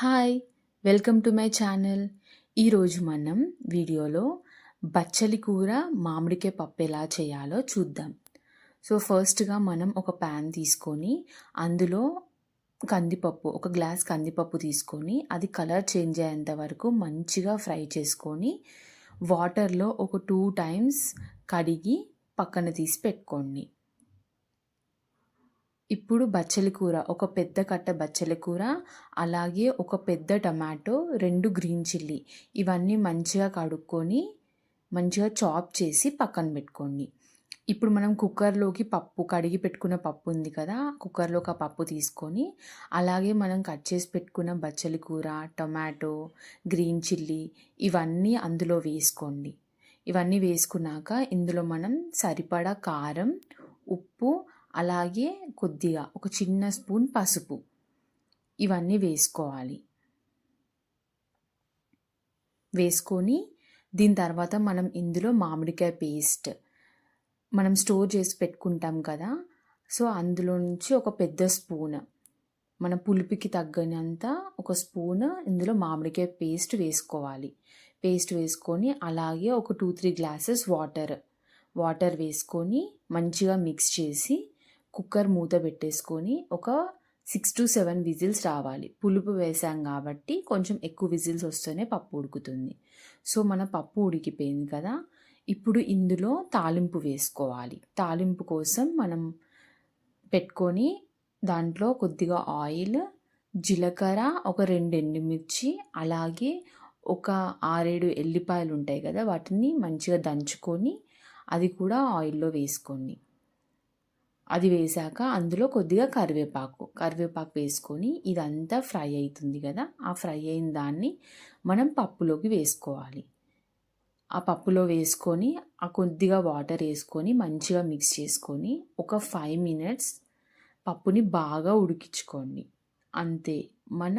Hi welcome to my channel. ఈరోజు మనం వీడియోలో బచ్చలి కూర మామిడికాయ పప్పు ఎలా చేయాలో చూద్దాం. సో ఫస్ట్గా మనం ఒక ప్యాన్ తీసుకొని అందులో కందిపప్పు ఒక గ్లాస్ కందిపప్పు తీసుకొని అది కలర్ చేంజ్ అయ్యేంత వరకు మంచిగా ఫ్రై చేసుకొని వాటర్లో ఒక టూ టైమ్స్ కడిగి పక్కన తీసి పెట్టుకోండి. ఇప్పుడు బచ్చలి కూర ఒక పెద్ద కట్ట బచ్చలి కూర అలాగే ఒక పెద్ద టమాటో రెండు గ్రీన్ చిల్లీ. ఇవన్నీ మంచిగా కడుక్కొని మంచిగా చాప్ చేసి పక్కన పెట్టుకోండి. ఇప్పుడు మనం కుక్కర్లోకి పప్పు కడిగి పెట్టుకున్న పప్పు ఉంది కదా కుక్కర్లోకి ఆ పప్పు తీసుకొని అలాగే మనం కట్ చేసి పెట్టుకున్న బచ్చలి కూర టొమాటో గ్రీన్ చిల్లీ ఇవన్నీ అందులో వేసుకోండి. ఇవన్నీ వేసుకున్నాక ఇందులో మనం సరిపడా కారం ఉప్పు అలాగే కొద్దిగా ఒక చిన్న స్పూన్ పసుపు. ఇవన్నీ వేసుకోవాలి. వేసుకొని దీని తర్వాత మనం ఇందులో మామిడికాయ పేస్ట్ మనం స్టోర్ చేసి పెట్టుకుంటాం కదా. సో అందులో నుంచి ఒక పెద్ద స్పూన్ మన పులుపుకి తగ్గనంత ఒక స్పూన్ ఇందులో మామిడికాయ పేస్ట్ వేసుకోవాలి. పేస్ట్ వేసుకొని అలాగే ఒక two three glasses water. Water వేసుకొని మంచిగా మిక్స్ చేసి కుక్కర్ మూత పెట్టేసుకొని ఒక సిక్స్ టు సెవెన్ విజిల్స్ రావాలి. పులుపు వేసాం కాబట్టి కొంచెం ఎక్కువ విజిల్స్ వస్తేనే పప్పు ఉడుకుతుంది. సో మన పప్పు ఉడికిపోయింది కదా. ఇప్పుడు ఇందులో తాలింపు వేసుకోవాలి. తాలింపు కోసం మనం పెట్టుకొని దాంట్లో కొద్దిగా ఆయిల్ జీలకర్ర ఒక రెండు ఎండుమిర్చి అలాగే ఒక ఆరేడు ఎల్లిపాయలు ఉంటాయి కదా వాటిని మంచిగా దంచుకొని అది కూడా ఆయిల్లో వేసుకోండి. అది వేసాక అందులో కొద్దిగా కరివేపాకు కరివేపాకు వేసుకొని ఇదంతా ఫ్రై అవుతుంది కదా ఆ ఫ్రై అయిన దాన్ని మనం పప్పులోకి వేసుకోవాలి. ఆ పప్పులో వేసుకొని ఆ కొద్దిగా వాటర్ వేసుకొని మంచిగా మిక్స్ చేసుకొని ఒక ఫైవ్ మినిట్స్ పప్పుని బాగా ఉడికించుకోండి. అంతే మన